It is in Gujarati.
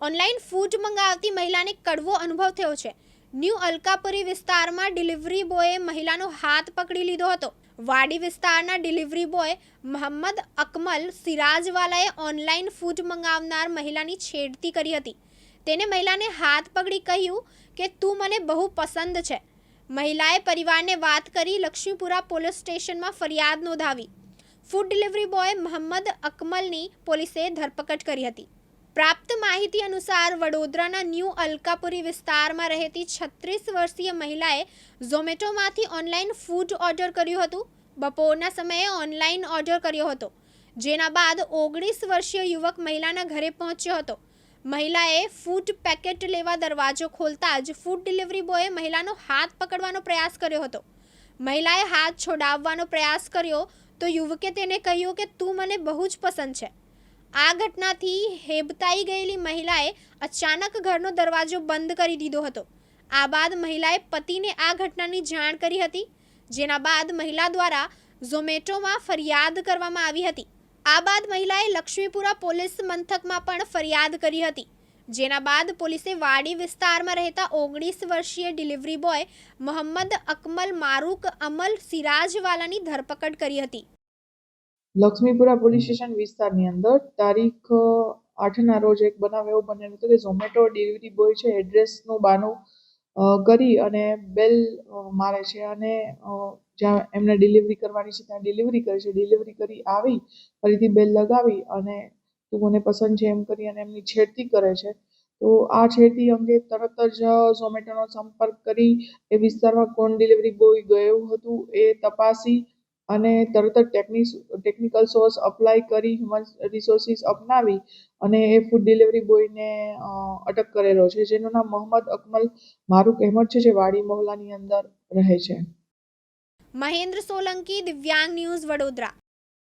ઓનલાઈન ફૂડ મંગાવતી મહિલાને કડવો અનુભવ થયો છે. ન્યૂ અલકાપુરી વિસ્તારમાં ડિલિવરી બોયે મહિલાનો હાથ પકડી લીધો હતો. વાડી વિસ્તારના ડિલિવરી બોય મોહમ્મદ અકમલ સિરાજવાલાએ ઓનલાઈન ફૂડ મંગાવનાર મહિલાની છેડતી કરી હતી. તેને મહિલાને હાથ પકડી કહ્યું કે, તું મને બહુ પસંદ છે. મહિલાએ પરિવારને વાત કરી લક્ષ્મીપુરા પોલીસ સ્ટેશનમાં ફરિયાદ નોંધાવી. ફૂડ ડિલિવરી બોય મોહમ્મદ અકમલની પોલીસે ધરપકડ કરી હતી. પ્રાપ્ત માહિતી અનુસાર વડોદરાના ન્યૂ અલકાપુરી વિસ્તારમાં રહેતી છત્રીસ વર્ષીય મહિલાએ ઝોમેટોમાંથી ઓનલાઈન ફૂડ ઓર્ડર કર્યું હતું. બપોરના સમયે ઓનલાઈન ઓર્ડર કર્યો હતો. જેના બાદ ઓગણીસ વર્ષીય યુવક મહિલાના ઘરે પહોંચ્યો હતો. મહિલાએ ફૂડ પેકેટ લેવા દરવાજો ખોલતા જ ફૂડ ડિલિવરી બોયે મહિલાનો હાથ પકડવાનો પ્રયાસ કર્યો હતો. મહિલાએ હાથ છોડાવવાનો પ્રયાસ કર્યો તો યુવકે તેને કહ્યું કે, તું મને બહુ જ પસંદ છે. આ ઘટનાથી હેબતાઈ ગયેલી મહિલાએ અચાનક ઘરનો દરવાજો બંધ કરી દીધો હતો. આ બાદ મહિલાએ પતિને આ ઘટનાની જાણ કરી હતી, જેના બાદ મહિલા દ્વારા ઝોમેટોમાં ફરિયાદ કરવામાં આવી હતી. આ બાદ મહિલાએ લક્ષ્મીપુરા પોલીસ મથકમાં પણ ફરિયાદ કરી હતી, જેના બાદ પોલીસે વાડી વિસ્તારમાં રહેતા ઓગણીસ વર્ષીય ડિલિવરી બોય મોહમ્મદ અકમલ મારૂક અમલ સિરાજવાલાની ધરપકડ કરી હતી. લક્ષ્મીપુરા પોલીસ સ્ટેશન વિસ્તારની અંદર તારીખ આઠના રોજ એક બનાવ એવો બનેલો હતો કે ઝોમેટો ડિલિવરી બોય છે, એડ્રેસનું બાનું કરી અને બેલ મારે છે અને જ્યાં એમને ડિલિવરી કરવાની છે ત્યાં ડિલિવરી કરે છે. ડિલિવરી કરી આવી, ફરીથી બેલ લગાવી અને તું મને પસંદ છે એમ કરી અને એમની છેડતી કરે છે. તો આ છેડતી અંગે તરત જ ઝોમેટોનો સંપર્ક કરી એ વિસ્તારમાં કોણ ડિલિવરી બોય ગયું હતું એ તપાસી અને તરત જ ટેકનિસ ટેકનિકલ સોર્સ અપ્લાય કરી હ્યુમન રિસોર્સિસ અપનાવી અને એ ફૂડ ડિલિવરી બોયને અટક કરેલો છે, જેનું નામ મોહમ્મદ અકમલ મારું અહેમદ છે, જે વાડી મોહલ્લાની અંદર રહે છે. મહેન્દ્ર સોલંકી, દિવ્યાંગ ન્યૂઝ વડોદરા.